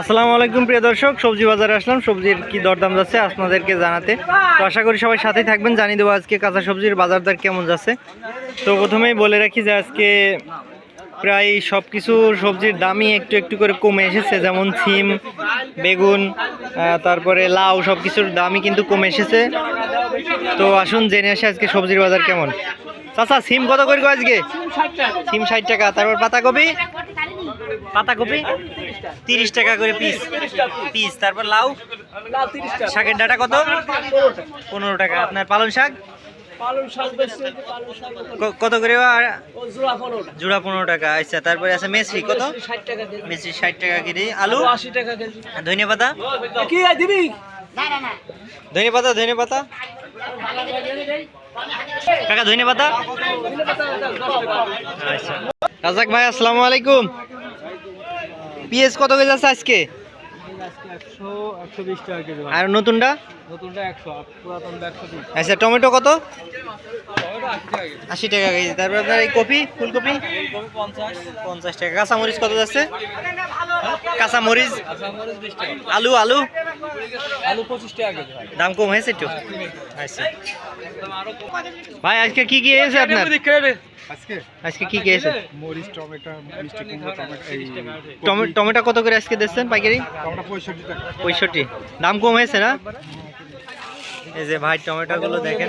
আসসালামু আলাইকুম প্রিয় দর্শক, সবজি বাজারে আসলাম। সবজির কি দরদাম যাচ্ছে আপনাদেরকে জানাতে। তো আশা করি সবাই সাথেই থাকবেন। জানিয়ে দেবো আজকে কাঁচা সবজির বাজার দর কেমন যাচ্ছে। তো প্রথমেই বলে রাখি যে আজকে প্রায় সব কিছু সবজির দামই একটু একটু করে কমে এসেছে। যেমন সিম বেগুন তারপরে লাউ সব কিছুর দামই কিন্তু কমে এসেছে। তো আসুন জেনে আসি আজকে সবজির বাজার কেমন। চাচা সিম কত করে গো আজকে? সিম ষাট টাকা। তারপর পাতাকপি পাতাকপি? তিরিশ টাকা করে পিস পিস তারপর লাউ? শাকের ডাটা কত? পনেরো টাকা। আপনার পালং শাক? কত করে জোড়া পনেরো টাকা। আচ্ছা তারপরে আছে মেসরি। কত? মেসরি ষাট টাকা কেজি। আলু? আশি টাকা কেজি ধনে পাতা? কি ধনে পাতা ধনে পাতা? কাকা ধনে পাতা? আচ্ছা। রাজাক ভাই, আসসালামু আলাইকুম। পিএস কত কেজি আছে আজকে? আর নতুনটা? আচ্ছা টমেটো কত? আশি টাকা কেজি। তারপর আপনার এই কপি ফুলকপি? পঞ্চাশ। পঞ্চাশ টাকা। কাঁচামরিচ কত যাচ্ছে? কাঁচামরিচ? আলু আলু? আলু পঁচিশ টাকা দাম কম হয়েছে একটু? আচ্ছা। ভাই আজকে কি কি এসেছে আপনার? আজকে? আজকে কি কি মরিচ টমেটো মিষ্টি কুমড়ো টমেটো টমেটো কত করে আজকে দিচ্ছেন পাইকারি? টমেটো পঁয়ষট্টি দাম কম হয়েছে না? এই যে ভাই টমেটো গুলো দেখেন।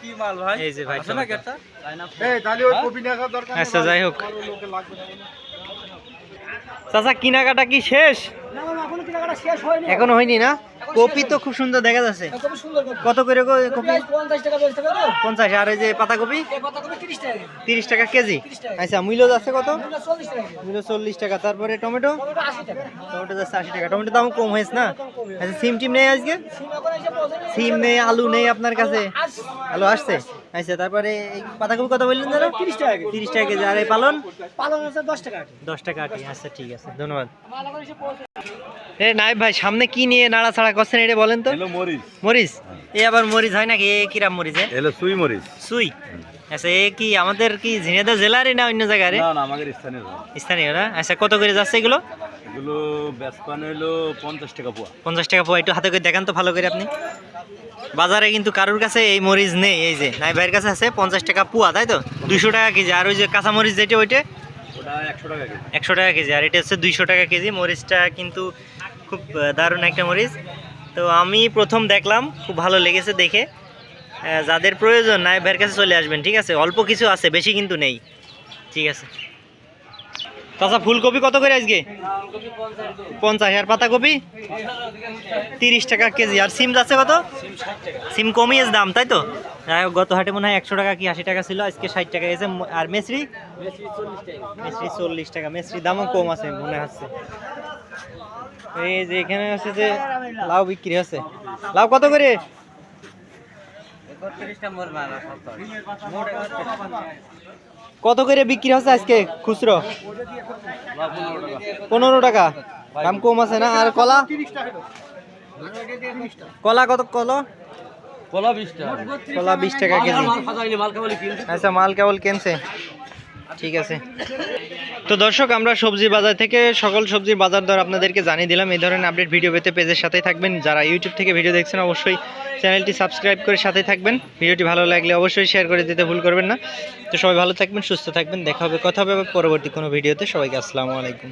কি মাল ভাই এই যে ভাই আচ্ছা যাই হোক। চাচা কিনাকাটা কি শেষ? না বাবা এখনও কেনাকাটা শেষ হয়নি। এখনও হয়নি না? কপি তো খুব সুন্দর দেখা যাচ্ছে। কপি। কত করে কপি? পঞ্চাশ আর এই যে এই পাতাকপি তিরিশ টাকা কেজি। তিরিশ টাকা কেজি? 30 টাকা। আচ্ছা মূল্য যাচ্ছে কত? এগুলো চল্লিশ টাকা মূল্য চল্লিশ টাকা। তারপরে টমেটো? টমেটো যাচ্ছে আশি টাকা। টমেটো দাম কম হয়েছে না? আচ্ছা সিম টিম নেই আজকে? সিম নেই আলু নেই আপনার কাছে? আলু আসছে। আচ্ছা তারপরে এই পাতাকপি কত বললেন দাদা? তিরিশ টাকা কেজি। তিরিশ টাকা কেজি। আর এই পালন? পালং আছে দশ টাকা দশ টাকা আটি। আচ্ছা ঠিক আছে। ধন্যবাদ। এ নাইব ভাই সামনে কি নিয়ে নাড়াচাড়া করছেন এটা বলেন তো? এলো মরিচ। মরিচ? এ আবার মরিচ হয় নাকি? এ কিরাম মরিচ? এলো সুই মরিচ। সুই? আচ্ছা এ কি আমাদের কি ঝিনাইদহ জেলারই না অন্য জায়গায় না না আমাদের স্থানীয় স্থানীয় না? আচ্ছা কত করে যাচ্ছে এগুলো? এগুলো পঞ্চাশ টাকা পোয়া। পঞ্চাশ টাকা পোয়া একটু হাতে করে দেখান তো ভালো করে আপনি। বাজারে কিন্তু কারোর কাছে এই মরিচ নেই এই যে। নাই ভাইয়ের কাছে আছে পঞ্চাশ টাকা পুয়া তাই তো? দুইশো টাকা কেজি আর ওই যে কাঁচা মরিচ যেটা ওইটা? একশো টাকা কেজি, আর এটা হচ্ছে দুইশো টাকা কেজি। মরিচটা কিন্তু খুব দারুণ একটা মরিচ। তো আমি প্রথম দেখলাম, খুব ভালো লেগেছে দেখে। যাদের প্রয়োজন নাই, ভাইয়ের কাছে চলে আসবেন, ঠিক আছে? অল্প কিছু আছে, বেশি কিন্তু নেই। ঠিক আছে? তাছাড়া ফুলকপি কত করে আজকে? পঞ্চাশ। আর পাতাকপি? তিরিশ টাকা কেজি। আর সিম যাচ্ছে কত? সিম কমিয়েছে দাম, তাই তো? গত হাটে মনে হয় একশো টাকা কি আশি টাকা ছিল? আজকে ষাট টাকা। গেছে আর মেসরি? মেসরি চল্লিশ টাকা। মেসরি দামও কম আছে মনে হচ্ছে। এই যে এখানে আছে যে লাউ বিক্রি আছে লাউ কত করে? কত করে বিক্রি হচ্ছে আজকে খুচরো? পনেরো টাকা। দাম কম আছে না? আর কলা? কলা কত কলা কলা বিশ টাকা কলা বিশ টাকা কেজি। আচ্ছা মাল কেবল কেনছে। ঠিক আছে। তো দর্শক আমরা সবজি বাজার থেকে সকল সবজির বাজার দর আপনাদেরকে জানিয়ে দিলাম। এই ধরনের আপডেট ভিডিও পেতে পেজের সাথেই থাকবেন। যারা ইউটিউব থেকে ভিডিও দেখছেন অবশ্যই চ্যানেলটি সাবস্ক্রাইব করে সাথে থাকবেন। ভিডিওটি ভালো লাগলে অবশ্যই শেয়ার করে দিতে ভুল করবেন না। তো সবাই ভালো থাকবেন সুস্থ থাকবেন। দেখা হবে কথা হবে আবার পরবর্তী কোনো ভিডিওতে সবাইকে আসসালামু আলাইকুম।